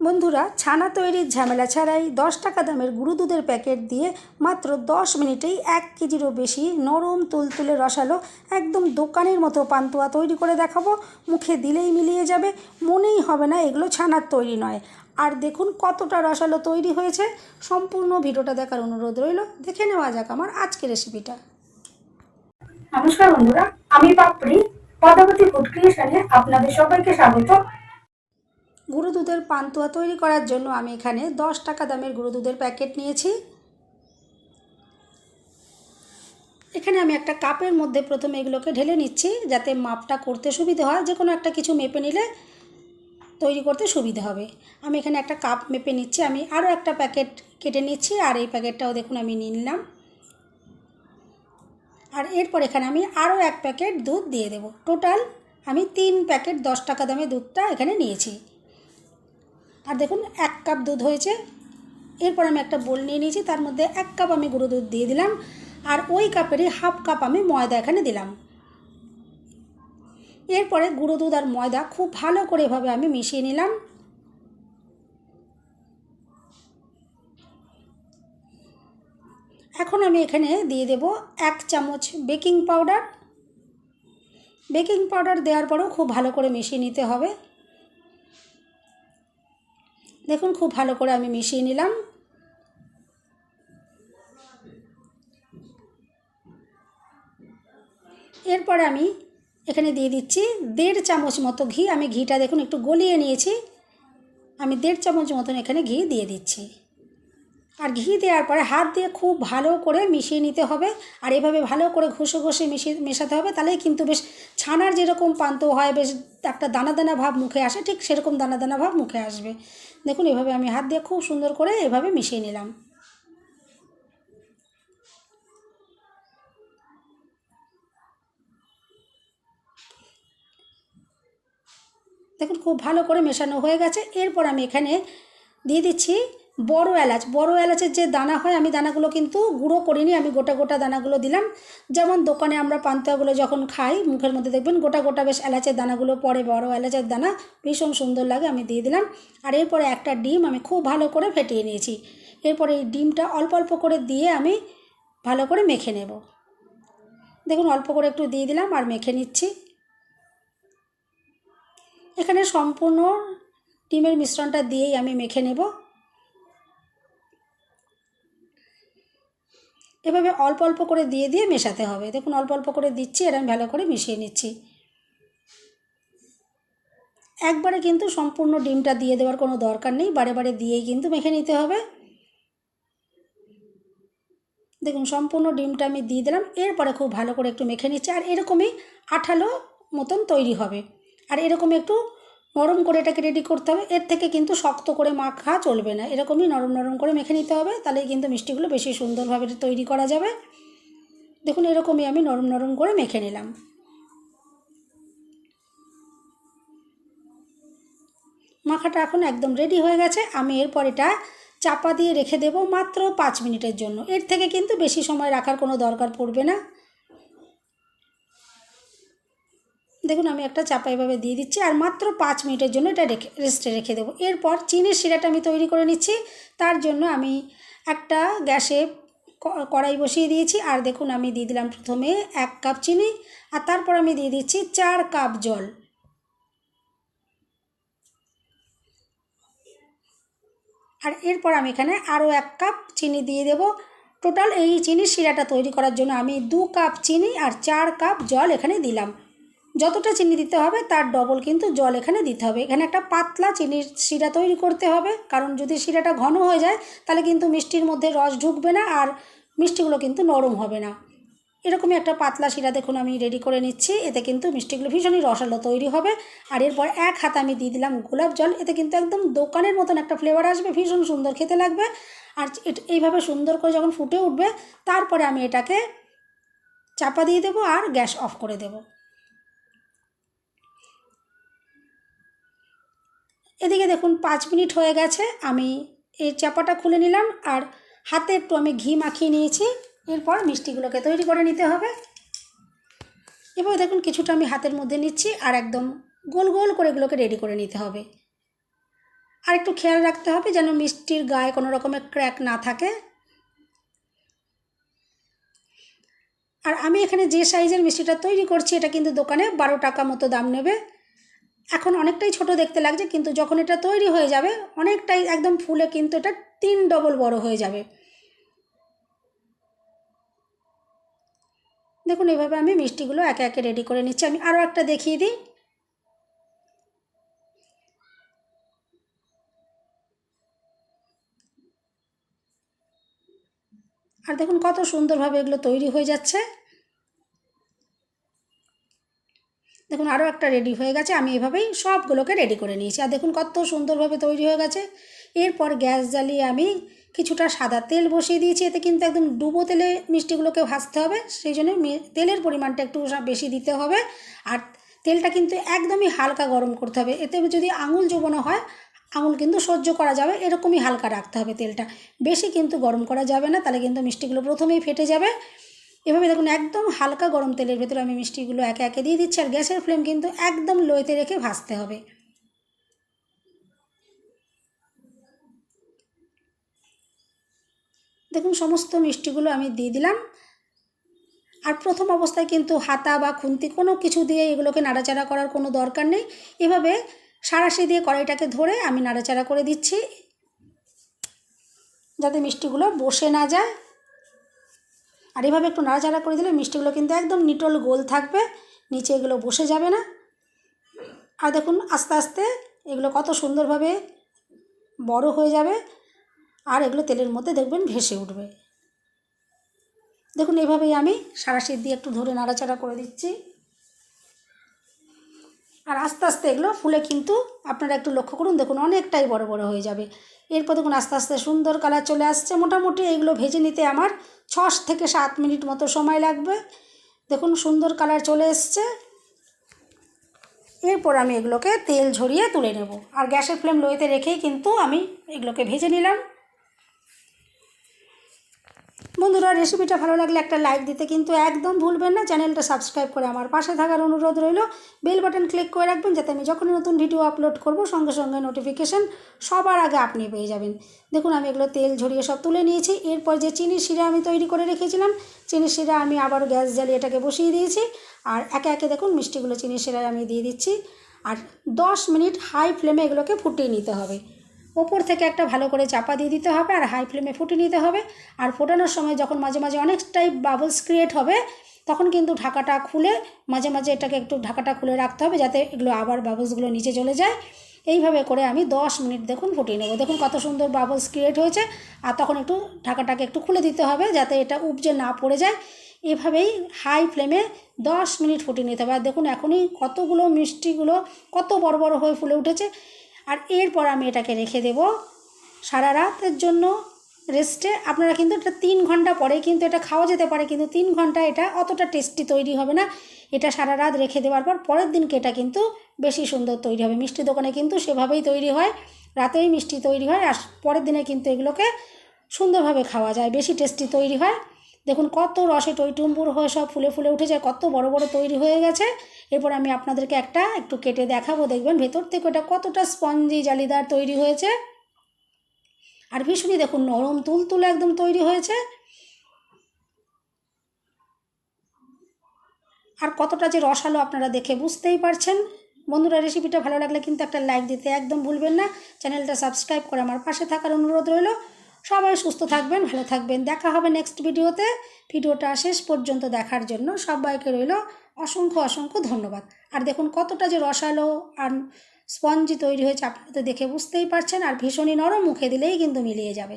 বন্ধুরা, ছানা তৈরির ঝামেলা ছাড়াই দশ টাকা দামের গুঁড়ো দুধের প্যাকেট দিয়ে মাত্র দশ মিনিটেই এক কেজিরও বেশি নরম তুলতুলে রসালো একদম দোকানের মতো পান্তুয়া তৈরি করে দেখাবো। মুখে দিলেই মিলিয়ে যাবে, মনেই হবে না এগুলো ছানার তৈরি নয়। আর দেখুন কতটা রসালো তৈরি হয়েছে। সম্পূর্ণ ভিডিওটা দেখার অনুরোধ রইল, দেখে নেওয়া যাক আমার আজকের রেসিপিটা নমস্কার বন্ধুরা, আমি পাপড়ি পদাবতী ফুড ক্রিয়েশনে আপনাদের সবাইকে স্বাগত। গুঁড়ো দুধের পান্তুয়া তৈরি করার জন্য আমি এখানে দশ টাকা দামের গুঁড়ো দুধের প্যাকেট নিয়েছি। এখানে আমি একটা কাপের মধ্যে প্রথমে এগুলোকে ঢেলে নিচ্ছি, যাতে মাপটা করতে সুবিধে হয়। যে কোনো একটা কিছু মেপে নিলে তৈরি করতে সুবিধে হবে। আমি এখানে একটা কাপ মেপে নিচ্ছি। আমি আরও একটা প্যাকেট কেটে নিচ্ছি, আর এই প্যাকেটটাও দেখুন আমি নিলাম। আর এরপর এখানে আমি আরও এক প্যাকেট দুধ দিয়ে দেব। টোটাল আমি তিন প্যাকেট দশ টাকা দামে দুধটা এখানে নিয়েছি। আর দেখুন, এক কাপ দুধ হয়েছে। এরপর আমি একটা বোল নিয়ে নিয়েছি, তার মধ্যে এক কাপ আমি গুঁড়ো দুধ দিয়ে দিলাম, আর ওই কাপেরই হাফ কাপ আমি ময়দা এখানে দিলাম। এরপরে গুঁড়ো দুধ আর ময়দা খুব ভালো করে এভাবে আমি মিশিয়ে নিলাম। এখন আমি এখানে দিয়ে দেব এক চামচ বেকিং পাউডার। বেকিং পাউডার দেওয়ার পরেও খুব ভালো করে মিশিয়ে নিতে হবে। দেখুন, খুব ভালো করে আমি মিশিয়ে নিলাম। এরপর আমি এখানে দিয়ে দিচ্ছি দেড় চামচ মতো ঘি। আমি ঘিটা দেখুন, একটু গলিয়ে নিয়েছি। আমি দেড় চামচ মতন এখানে ঘি দিয়ে দিচ্ছি। আর ঘি দেওয়ার পরে হাত দিয়ে খুব ভালো করে মিশিয়ে নিতে হবে। আর এভাবে ভালো করে ঘষে ঘষে মিশিয়ে, মেশাতে হবে। তাহলেই কিন্তু বেশ ছানার যেরকম পান্ত হয়, বেশ একটা দানা দানা ভাব মুখে আসে, ঠিক সেরকম দানা দানা ভাব মুখে আসবে। দেখুন, এভাবে আমি হাত দিয়ে খুব সুন্দর করে এভাবে মিশিয়ে নিলাম। দেখুন, খুব ভালো করে মেশানো হয়ে গেছে। এরপর আমি এখানে দিয়ে দিচ্ছি বড় এলাচ, বড় এলাচের যে দানা হয়, আমি দানাগুলো কিন্তু গুঁড়ো করিনি, আমি গোটা গোটা দানাগুলো দিলাম। যেমন দোকানে আমরা পান্তুয়াগুলো যখন খাই, মুখের মধ্যে দেখবেন গোটা গোটা বেশ এলাচের দানাগুলো পরে বড় এলাচের দানা, ভীষণ সুন্দর লাগে, আমি দিয়ে দিলাম। আর এরপরে একটা ডিম আমি খুব ভালো করে ফেটিয়ে নিয়েছি। এরপরে এই ডিমটা অল্প অল্প করে দিয়ে আমি ভালো করে মেখে নেব। দেখুন, অল্প করে একটু দিয়ে দিলাম আর মেখে নিচ্ছি। এখানে সম্পূর্ণ ডিমের মিশ্রণটা দিয়েই আমি মেখে নেব। এভাবে অল্প অল্প করে দিয়ে দিয়ে মেশাতে হবে। দেখুন, অল্প অল্প করে দিচ্ছি আর আমি ভালো করে মিশিয়ে নিচ্ছি। একবারে কিন্তু সম্পূর্ণ ডিমটা দিয়ে দেওয়ার কোনো দরকার নেই। বারে বারে দিয়েই কিন্তু মেখে নিতে হবে। দেখুন, সম্পূর্ণ ডিমটা আমি দিয়ে দিলাম। এরপরে খুব ভালো করে একটু মেখে নিচ্ছি। আর এরকমই আঠালো মতন তৈরি হবে। আর এরকম একটু নরম করে এটাকে রেডি করতে হবে। এর থেকে কিন্তু শক্ত করে মাখা চলবে না। এরকমই নরম নরম করে মেখে নিতে হবে। তাহলেই কিন্তু মিষ্টিগুলো বেশি সুন্দরভাবে তৈরি করা যাবে। দেখুন, এরকমই আমি নরম নরম করে মেখে নিলাম। মাখাটা এখন একদম রেডি হয়ে গেছে। আমি এরপর এটা চাপা দিয়ে রেখে দেব মাত্র পাঁচ মিনিটের জন্য। এর থেকে কিন্তু বেশি সময় রাখার কোনো দরকার পড়বে না। দেখুন, আমি একটা চাপা এভাবে দিয়ে দিচ্ছি আর মাত্র পাঁচ মিনিটের জন্য এটা রেখে, রেস্টে রেখে দেবো। এরপর চিনির শিরাটা আমি তৈরি করে নিচ্ছি। তার জন্য আমি একটা গ্যাসে কড়াই বসিয়ে দিয়েছি। আর দেখুন, আমি দিয়ে দিলাম প্রথমে এক কাপ চিনি আর তারপর আমি দিয়ে দিচ্ছি চার কাপ জল। আর এরপর আমি এখানে আরও এক কাপ চিনি দিয়ে দেব। টোটাল এই চিনির শিরাটা তৈরি করার জন্য আমি দু কাপ চিনি আর চার কাপ জল এখানে দিলাম। যতটা চিনি দিতে হবে, তার ডবল কিন্তু জল এখানে দিতে হবে। এখানে একটা পাতলা চিনির শিরা তৈরি করতে হবে, কারণ যদি শিরাটা ঘন হয়ে যায়, তাহলে কিন্তু মিষ্টির মধ্যে রস ঢুকবে না আর মিষ্টিগুলো কিন্তু নরম হবে না। এরকমই একটা পাতলা শিরা দেখুন, আমি রেডি করে নিচ্ছি। এতে কিন্তু মিষ্টিগুলো ভীষণই রসালো তৈরি হবে। আর এরপর এক হাত আমি দিয়ে দিলাম গোলাপ জল। এতে কিন্তু একদম দোকানের মতন একটা ফ্লেভার আসবে, ভীষণ সুন্দর খেতে লাগবে। আর এইভাবে সুন্দর করে যখন ফুটে উঠবে, তারপরে আমি এটাকে চাপা দিয়ে দেবো আর গ্যাস অফ করে দেবো। এদিকে দেখুন, পাঁচ মিনিট হয়ে গেছে, আমি এই চাপাটা খুলে নিলাম, আর হাতে একটু আমি ঘি মাখিয়ে নিয়েছি, এরপর মিষ্টিগুলোকে তৈরি করে নিতে হবে। এবার দেখুন, কিছুটা আমি হাতের মধ্যে নিচ্ছি, আর একদম গোল গোল করে এগুলোকে রেডি করে নিতে হবে। আর একটু খেয়াল রাখতে হবে যেন মিষ্টির গায়ে কোনো রকমের ক্র্যাক না থাকে। আর আমি এখানে যে সাইজের মিষ্টিটা তৈরি করছি, এটা কিন্তু দোকানে বারো টাকা মতো দাম নেবে। এখন অনেকটাই ছোট দেখতে লাগছে, কিন্তু যখন এটা তৈরি হয়ে যাবে, অনেকটাই একদম ফুলে কিন্তু এটা তিন ডবল বড় হয়ে যাবে। দেখুন, এভাবে আমি মিষ্টিগুলো একে একে রেডি করে নিচ্ছি। আমি আরও একটা দেখিয়ে দিই। আর দেখুন, কত সুন্দরভাবে এগুলো তৈরি হয়ে যাচ্ছে দেখুন আরও একটা রেডি হয়ে গেছে, আমি এভাবেই সবগুলোকে রেডি করে নিয়েছি। আর দেখুন কত সুন্দরভাবে তৈরি হয়ে গেছে। এরপর গ্যাস জ্বালিয়ে আমি কিছুটা সাদা তেল বসিয়ে দিয়েছি। এতে কিন্তু একদম ডুবো তেলে মিষ্টিগুলোকে ভাজতে হবে। সেই জন্য তেলের পরিমাণটা একটু বেশি দিতে হবে। আর তেলটা কিন্তু একদমই হালকা গরম করতে হবে। এতে যদি আঙুল চুবোনো হয়, আঙুল কিন্তু সহ্য করা যাবে। এরকমই হালকা রাখতে হবে তেলটা। বেশি কিন্তু গরম করা যাবে না, তাহলে কিন্তু মিষ্টিগুলো প্রথমেই ফেটে যাবে। এভাবে দেখুন একদম হালকা গরম তেলের ভেতরে আমি মিষ্টিগুলো একে একে দিয়ে দিচ্ছি, আর গ্যাসের ফ্লেম কিন্তু একদম লোয়েতে রেখে ভাজতে হবে। দেখুন সমস্ত মিষ্টিগুলো আমি দিয়ে দিলাম। আর প্রথম অবস্থায় কিন্তু হাতা বা খুন্তি কোনো কিছু দিয়ে এগুলোকে নাড়াচাড়া করার কোনো দরকার নেই। এভাবে সাঁড়াশি দিয়ে কড়াইটাকে ধরে আমি নাড়াচাড়া করে দিচ্ছি। যাতে মিষ্টিগুলো বসে না যায়। আর এভাবে একটু নাড়াচাড়া করে দিলে মিষ্টিগুলো কিন্তু একদম নিটল গোল থাকবে, নিচে এগুলো বসে যাবে না। আর দেখুন, আস্তে আস্তে এগুলো কত সুন্দরভাবে বড় হয়ে যাবে আর এগুলো তেলের মধ্যে দেখবেন ভেসে উঠবে। দেখুন, এভাবেই আমি সারা দিয়ে একটু ধরে নাড়াচাড়া করে দিচ্ছি। আর আস্তে আস্তে এগুলো ফুলে কিন্তু আপনারা একটু লক্ষ্য করুন, দেখুন অনেকটাই বড় বড় হয়ে যাবে। এরপর দেখুন আস্তে আস্তে সুন্দর কালার চলে আসছে। মোটামুটি এগুলো ভেজে নিতে আমার ছ থেকে সাত মিনিট মতো সময় লাগবে। দেখুন সুন্দর কালার চলে এসছে। এরপর আমি এগুলোকে তেল ঝরিয়ে তুলে নেব। আর গ্যাসের ফ্লেম লোয়েতে রেখেই কিন্তু আমি এগুলোকে ভেজে নিলাম। বন্ধুরা রেসিপিটা ভালো লাগলে একটা লাইক দিতে কিন্তু একদম ভুলবেন না। চ্যানেলটা সাবস্ক্রাইব করে আমার পাশে থাকার অনুরোধ রইল। বেল বাটন ক্লিক করে রাখবেন যাতে আমি যখনই নতুন ভিডিও আপলোড করব, সঙ্গে সঙ্গে নোটিফিকেশন সবার আগে আপনি পেয়ে যাবেন। দেখুন, আমি এগুলো তেল ঝরিয়ে সব তুলে নিয়েছি। এরপর যে চিনির শিরা আমি তৈরি করে রেখেছিলাম, চিনির শিরা আমি আবার গ্যাস জ্বালিয়ে এটাকে বসিয়ে দিয়েছি। আর একে একে দেখুন, মিষ্টিগুলো চিনির শিরায় আমি দিয়ে দিচ্ছি। আর দশ মিনিট হাই ফ্লেমে এগুলোকে ফুটিয়ে নিতে হবে। ওপর থেকে একটা ভালো করে চাপা দিয়ে দিতে হবে আর হাই ফ্লেমে ফুটিয়ে নিতে হবে। আর ফোটানোর সময় যখন মাঝে মাঝে অনেকটাই বাবলস ক্রিয়েট হবে, তখন কিন্তু ঢাকাটা খুলে মাঝে মাঝে এটাকে একটু ঢাকাটা খুলে রাখতে হবে যাতে এগুলো আবার বাবলসগুলো নিচে চলে যায়। এইভাবে করে আমি দশ মিনিট দেখুন ফুটিয়ে নেব। দেখুন কত সুন্দর বাবলস ক্রিয়েট হয়েছে। আর তখন একটু ঢাকাটাকে একটু খুলে দিতে হবে যাতে এটা উপজে না পড়ে যায়। এভাবেই হাই ফ্লেমে দশ মিনিট ফুটিয়ে নিতে হবে। আর দেখুন এখনই কতগুলো মিষ্টিগুলো কত বড় বড় হয়ে ফুলে উঠেছে। আর এরপর আমি এটাকে রেখে দেব সারা রাতের জন্য রেস্টে। আপনারা কিন্তু এটা তিন ঘণ্টা পরে কিন্তু এটা খাওয়া যেতে পারে, কিন্তু তিন ঘণ্টা এটা অতটা টেস্টি তৈরি হবে না। এটা সারা রাত রেখে দেওয়ার পর পরের দিনকে এটা কিন্তু বেশি সুন্দর তৈরি হবে। মিষ্টি দোকানে কিন্তু সেভাবেই তৈরি হয়, রাতেই মিষ্টি তৈরি হয়, আর পরের দিনে কিন্তু এগুলোকে সুন্দরভাবে খাওয়া যায়, বেশি টেস্টি তৈরি হয়। দেখুন, কত রসে টইটুম্বুর হয়ে সব ফুলে ফুলে উঠে যায় কত বড় বড় তৈরি হয়ে গেছে। এরপর আমি আপনাদেরকে একটা একটু কেটে দেখাবো, দেখবেন ভেতর থেকে ওটা কতটা স্পঞ্জি জালিদার তৈরি হয়েছে। আর ভীষণই দেখুন, নরম তুলতুলে একদম তৈরি হয়েছে। আর কতটা যে রসালো আপনারা দেখে বুঝতেই পারছেন। বন্ধুরা রেসিপিটা ভালো লাগলে কিন্তু একটা লাইক দিতে একদম ভুলবেন না। চ্যানেলটা সাবস্ক্রাইব করে আমার পাশে থাকার অনুরোধ রইল। সবাই সুস্থ থাকবেন, ভালো থাকবেন। দেখা হবে নেক্সট ভিডিওতে ভিডিওটা শেষ পর্যন্ত দেখার জন্য সবাইকে রইল অসংখ্য অসংখ্য ধন্যবাদ। আর দেখুন কতটা যে রসালো আর স্পঞ্জি তৈরি হয়েছে, আপনারা তো দেখে বুঝতেই পারছেন, আর ভীষণই নরম মুখে দিলেই কিন্তু মিলিয়ে যাবে।